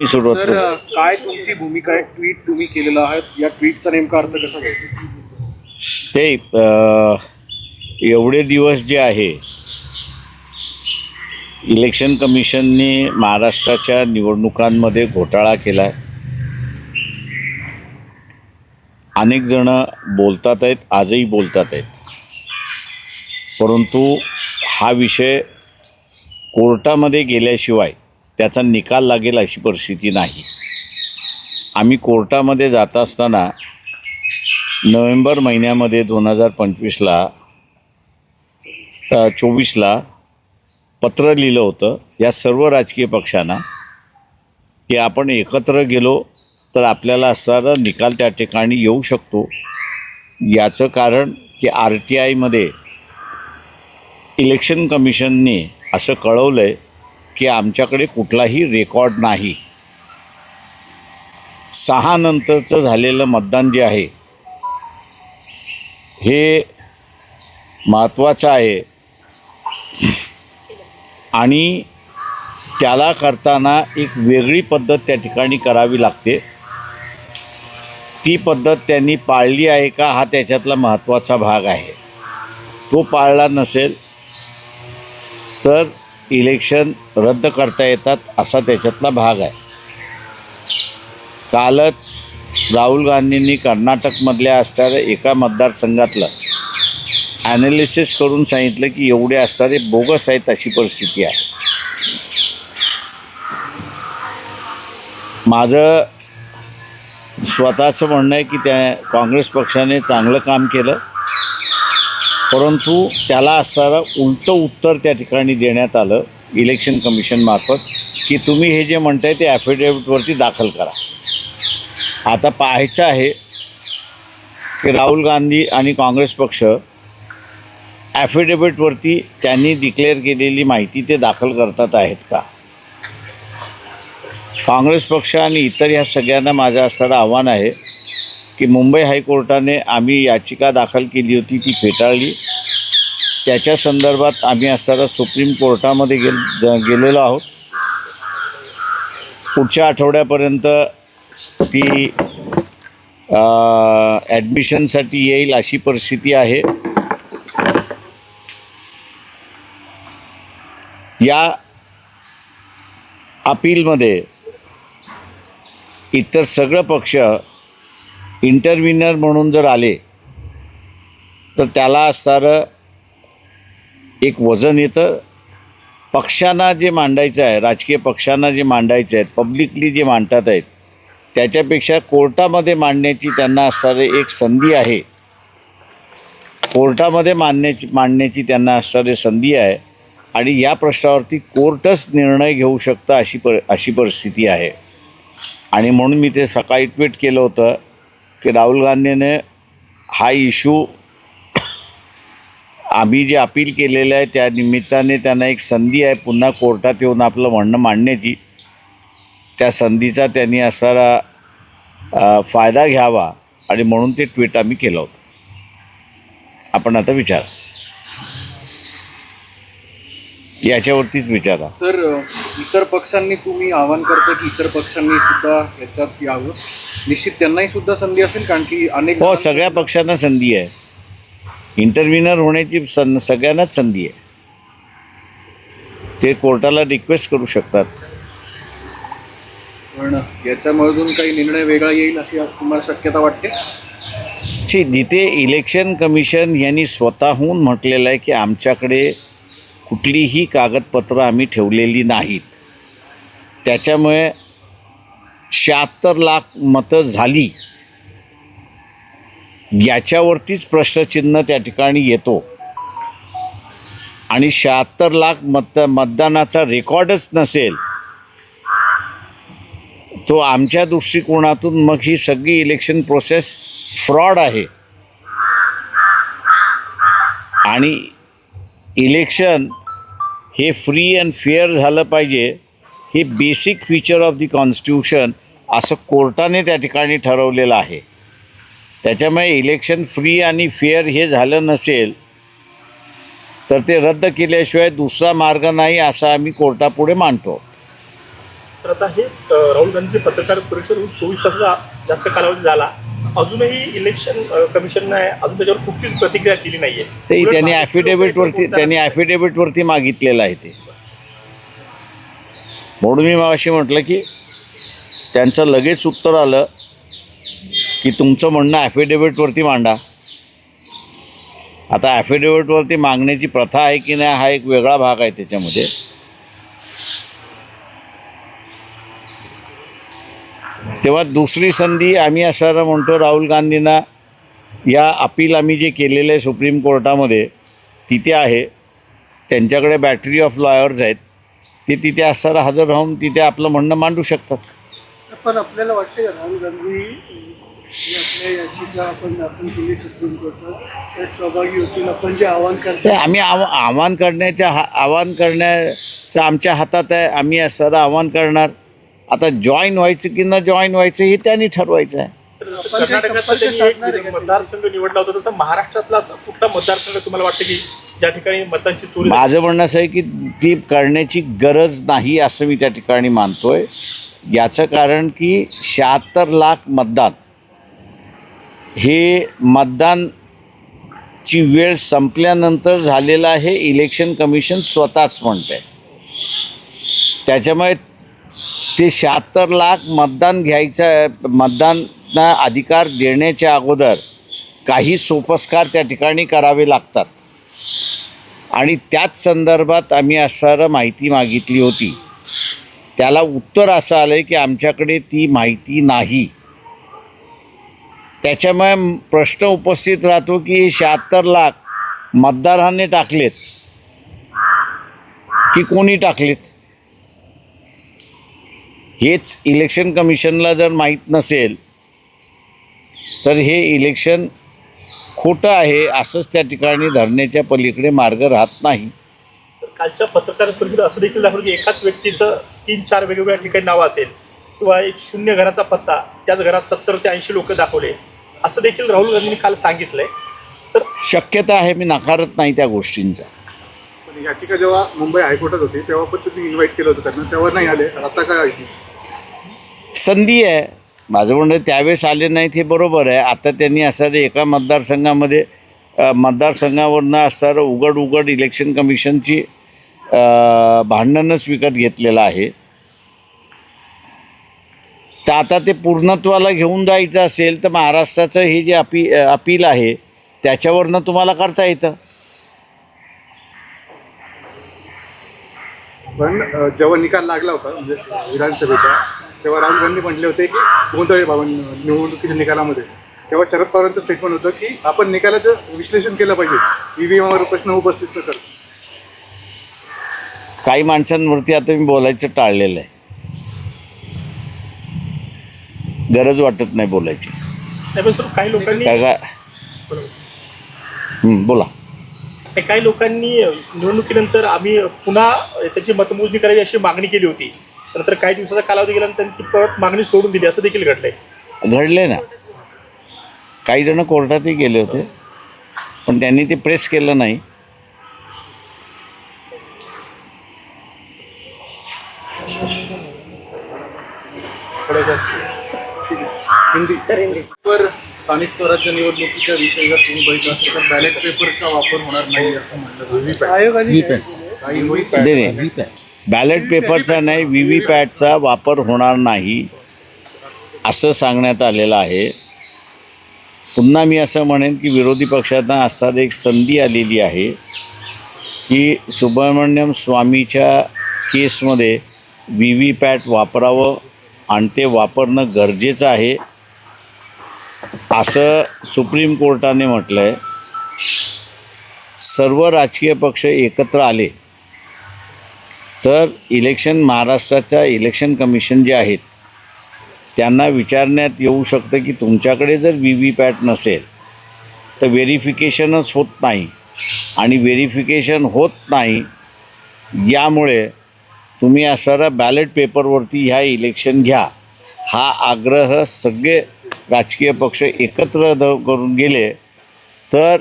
सुरुवात तर करू. अ, काय तुमची भूमिका आहे? ट्विट तुम्ही केलेला आहे या ट्विटचा नेमका अर्थ कसा घ्यायचा? ते अ, एवढे दिवस जे आहे इलेक्शन कमिशनने महाराष्ट्राच्या निवडणुकांमध्ये घोटाळा केला आहे अनेक जण बोलतात आहेत आजही बोलतात आहेत. परंतु हा विषय कोर्टामध्ये गेल्याशिवाय त्याचा निकाल लागेल अशी परिस्थिती नाही. आम्ही कोर्टामध्ये जात असताना नोव्हेंबर महिन्यामध्ये दोन हजार पंचवीसला चोवीसला पत्र लिहिलं होतं. या सर्व राजकीय पक्षांना की आपण एकत्र गेलो तर आपल्याला असणारा निकाल त्या ठिकाणी येऊ शकतो. याचं कारण की आर टी आयमध्ये इलेक्शन कमिशनने असं कळवलं आहे की आमच्याकडे कुठलाही रेकॉर्ड नाही. सहा नंतरचं झालेलं मतदान जे आहे हे महत्त्वाचं आहे. आणि त्याला करताना एक वेगळी पद्धत त्या ठिकाणी करावी लागते. ती पद्धत त्यांनी पाळली आहे का हा त्याच्यातला महत्त्वाचा भाग आहे. तो पाळला नसेल तर इलेक्शन रद्द करता येतात असा त्याच्यातला भाग आहे. कालच राहुल गांधींनी कर्नाटकमधल्या असणाऱ्या एका मतदारसंघातलं ॲनालिसिस करून सांगितलं की एवढे असणारे बोगस आहेत अशी परिस्थिती आहे. माझं स्वतःचं म्हणणं आहे की त्या काँग्रेस पक्षाने चांगलं काम केलं. परंतु त्याला असणारं उलटं उत्तर त्या ठिकाणी देण्यात आलं इलेक्शन कमिशनमार्फत की तुम्ही हे जे म्हणताय ते ॲफिडेविटवरती दाखल करा. आता पाहायचं आहे की राहुल गांधी आणि काँग्रेस पक्ष ॲफिडेविटवरती त्यांनी डिक्लेअर केलेली माहिती ते दाखल करतात आहेत का? काँग्रेस पक्ष आणि इतर ह्या सगळ्यांना माझं असणारं आव्हान आहे की मुंबई हायकोर्टाने आम्ही याचिका दाखल केली होती ती फेटाळली. त्याच्या संदर्भात आम्ही असताना सुप्रीम कोर्टामध्ये गेल ज गेलेलो आहोत. पुढच्या आठवड्यापर्यंत ती ॲडमिशनसाठी येईल अशी परिस्थिती आहे. या अपीलमध्ये इतर सगळं पक्ष इंटरव्हिनर म्हणून जर आले तर त्याला असणारं एक वजन येतं. पक्षांना जे मांडायचं आहे राजकीय पक्षांना जे मांडायचे आहेत पब्लिकली जे मांडतात आहेत त्याच्यापेक्षा कोर्टामध्ये मांडण्याची त्यांना असणारी एक संधी आहे. कोर्टामध्ये मांडण्याची मांडण्याची त्यांना असणारी संधी आहे. आणि या प्रश्नावरती कोर्टच निर्णय घेऊ शकतं अशी पर अशी परिस्थिती आहे. आणि म्हणून मी ते सकाळी ट्विट केलं होतं की राहुल गांधीने हा इशू आम्ही जे अपील केलेलं आहे त्या निमित्ताने त्यांना एक संधी आहे पुन्हा कोर्टात येऊन आपलं म्हणणं मांडण्याची. त्या संधीचा त्यांनी असणारा फायदा घ्यावा आणि म्हणून ते ट्विट आम्ही केलं होतं. आपण आता विचार. याच्यावरतीच विचारा. तर इतर पक्षांनी तुम्ही आवाहन करता की इतर पक्षांनी सुद्धा याच्यात यावं? निश्चित त्यांनाही सुद्धा संधी असेल कारण की अनेक हो सगळ्या पक्षांना संधी आहे. इंटरव्हिनर होण्याची सं सगळ्यांनाच संधी आहे. ते कोर्टाला रिक्वेस्ट करू शकतात. पण याच्यामधून काही निर्णय वेगळा येईल अशी तुम्हाला शक्यता वाटते? ची जिथे इलेक्शन कमिशन यांनी स्वतःहून म्हटलेलं आहे की आमच्याकडे कुठलीही कागदपत्रं आम्ही ठेवलेली नाहीत. त्याच्यामुळे शहात्तर लाख मतं झाली. याच्यावरतीच प्रश्नचिन्ह त्या ठिकाणी येतो. आणि शहात्तर लाख मत मतदानाचा रेकॉर्डच नसेल तो आमच्या दृष्टिकोनातून मग ही सगळी इलेक्शन प्रोसेस फ्रॉड आहे. आणि इलेक्शन हे फ्री अँड फेअर झालं पाहिजे. हे basic feature of the constitution असं कोर्टाने त्या ठिकाणी ठरवलेलं आहे. त्याच्यामुळे इलेक्शन फ्री आणि फेअर हे झालं नसेल तर ते रद्द केल्याशिवाय दुसरा मार्ग नाही असं आम्ही कोर्टापुढे मांडतो तर आता हे राहुल गांधी पत्रकार परिषद चोवीस तासाचा जास्त कालावधी झाला. अजूनही इलेक्शन कमिशनने अजून त्याच्यावर कुठलीच प्रतिक्रिया दिली नाहीये. ते त्यांनी ॲफिडेव्हिटवरती त्यांनी ॲफिडेव्हिटवरती मागितलेलं आहे ते. म्हणून मी मागाशी म्हटलं की त्यांचं लगेच उत्तर आलं की तुमचं म्हणणं ॲफिडेविटवरती मांडा. आता ॲफिडेविटवरती मागण्याची प्रथा आहे की नाही हा एक वेगळा भाग आहे त्याच्यामध्ये. तेव्हा दुसरी संधी आम्ही असं म्हणतो राहुल गांधींना या अपील आम्ही जे केलेलं आहे सुप्रीम कोर्टामध्ये तिथे आहे. त्यांच्याकडे बॅटरी ऑफ लॉयर्स आहेत. ते तिथे असताना हजर राहून तिथे आपलं म्हणणं मांडू शकतात. पण आपल्याला वाटते का राहुल गांधी ही आपल्या याचिका आपण दाखल केली सुप्रीम कोर्टात त्या सहभागी होतील आपण जे आवाहन ते करतो आम्ही आव आव्हान करण्याच्या हा आव्हान करण्याचं आमच्या हातात आहे आम्ही असं आव्हान करणार. आता जॉईन व्हायचं की न जॉईन व्हायचं हे त्यांनी ठरवायचं आहे. त्यांनी एक? मतदारसंघ निवडला होता तसं महाराष्ट्रातला असा कुठला मतदारसंघ तुम्हाला वाटतं की ज्या ठिकाणी मतांची चोरी माझं म्हणणं असं आहे की ती करण्याची गरज नाही असं मी त्या ठिकाणी मानतोय. याचं कारण की शहात्तर लाख मतदान हे मतदानची वेळ संपल्यानंतर झालेलं आहे. इलेक्शन कमिशन स्वतःच म्हणते त्याच्यामुळे ते शहात्तर लाख मतदान घ्यायचं मतदानना अधिकार देण्याच्या अगोदर काही सोपस्कार त्या ठिकाणी करावे लागतात. आणि त्याच संदर्भात आम्ही असणारं माहिती मागितली होती. त्याला उत्तर असं आलं आहे की आमच्याकडे ती माहिती नाही. त्याच्यामुळे प्रश्न उपस्थित राहतो की शहात्तर लाख मतदारांनी टाकलेत की कोणी टाकलेत? हेच इलेक्शन कमिशनला जर माहीत नसेल तर हे इलेक्शन खोटं आहे असंच त्या ठिकाणी धरण्याच्या पलीकडे मार्ग राहत नाही. तर कालच्या पत्रकार परिषदेत असं देखील दाखवलं की एकाच व्यक्तीचं तीन चार वेगवेगळ्या ठिकाणी नावं असेल किंवा एक शून्य घराचा पत्ता त्याच घरात सत्तर ते ऐंशी लोक दाखवले. असं देखील राहुल गांधींनी काल सांगितलंय. तर शक्यता आहे मी नाकारत नाही त्या गोष्टींचा. पण याचिका जेव्हा मुंबई हायकोर्टात होती तेव्हा पण तुम्ही इन्व्हाइट केलं होतं त्यांना तेव्हा नाही आले. आता काय आहे संधी आहे. माझं म्हणणं त्यावेळेस आले नाहीत हे बरोबर आहे. आता त्यांनी असणारे एका मतदारसंघामध्ये मतदारसंघावरनं असणारं उघड उघड इलेक्शन कमिशनची भांडणच विकत घेतलेलं आहे. तर आता ते पूर्णत्वाला घेऊन जायचं असेल तर महाराष्ट्राचं हे जे अपी अपील आहे त्याच्यावरनं तुम्हाला करता येतं? पण जेव्हा निकाल लागला होता म्हणजे विधानसभेचा तेव्हा राहुल गांधी म्हटले होते की गोंधळ बाबा निवडणुकीच्या निकालामध्ये. तेव्हा शरद पवारांचं स्टेटमेंट होतं की आपण निकालाचं विश्लेषण केलं पाहिजे. ईव्हीएमवर प्रश्न उपस्थित न करता. काही माणसांवरती आता मी बोलायचं टाळलेलं आहे. गरज वाटत नाही बोलायची. काही लोकांनी बोला. आणि काही लोकांनी निवडणुकीनंतर आम्ही पुन्हा त्याची मतमोजणी करायची अशी मागणी केली होती. नंतर काही दिवसाचा कालावधी गेल्यानंतर ती परत मागणी सोडून दिली असं देखील घडलंय. घडले ना. काही जण कोर्टातही गेले होते पण त्यांनी ते प्रेस केलं नाही. हिंदी. पेपर स्थानिक स्वराज्य निवडणुकीच्या विषयी जर तुम्ही बघितलं असेल तर बॅलेट पेपरचा वापर होणार नाही असं काही होईल नाही नाही बॅलेट पेपरचा नाही व्ही व्ही पॅटचा वापर होणार नाही. असं सांगण्यात आलेलं आहे. पुन्हा मी असं म्हणेन की विरोधी पक्षांना असताना एक संधी आलेली आहे की सुब्रमण्यम स्वामीच्या केसमध्ये व्ही व्ही पॅट वापरावं आणि ते वापरणं गरजेचं आहे. असं सुप्रीम कोर्टाने म्हटलं आहे सर्व राजकीय पक्ष एकत्र आले तर इलेक्शन महाराष्ट्राच्या इलेक्शन कमिशन जे आहेत त्यांना विचारण्यात येऊ शकतं की तुमच्याकडे जर व्ही व्ही पॅट नसेल तर व्हेरिफिकेशनच होत नाही. आणि व्हेरिफिकेशन होत नाही यामुळे तुम्ही असणारा बॅलेट पेपरवरती ह्या इलेक्शन घ्या. हा आग्रह सगळे राजकीय पक्ष एकत्र द करून गेले तर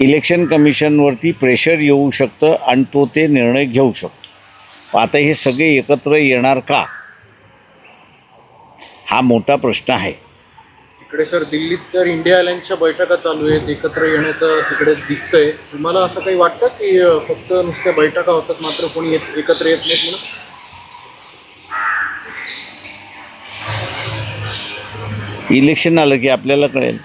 इलेक्शन कमिशनवरती प्रेशर येऊ शकतं आणि तो ते निर्णय घेऊ शकतो. आता हे सगळे एकत्र येणार का? हा मोठा प्रश्न आहे. इकडे सर दिल्लीत तर इंडिया अलायन्सच्या बैठका चालू आहेत एकत्र येण्याचं तिकडे दिसतंय. तुम्हाला असं काही वाटतं की फक्त नुसत्या बैठका होतात मात्र कोणी येत- एकत्र येत नाहीत म्हणून? इलेक्शन आलं की आपल्याला कळेल.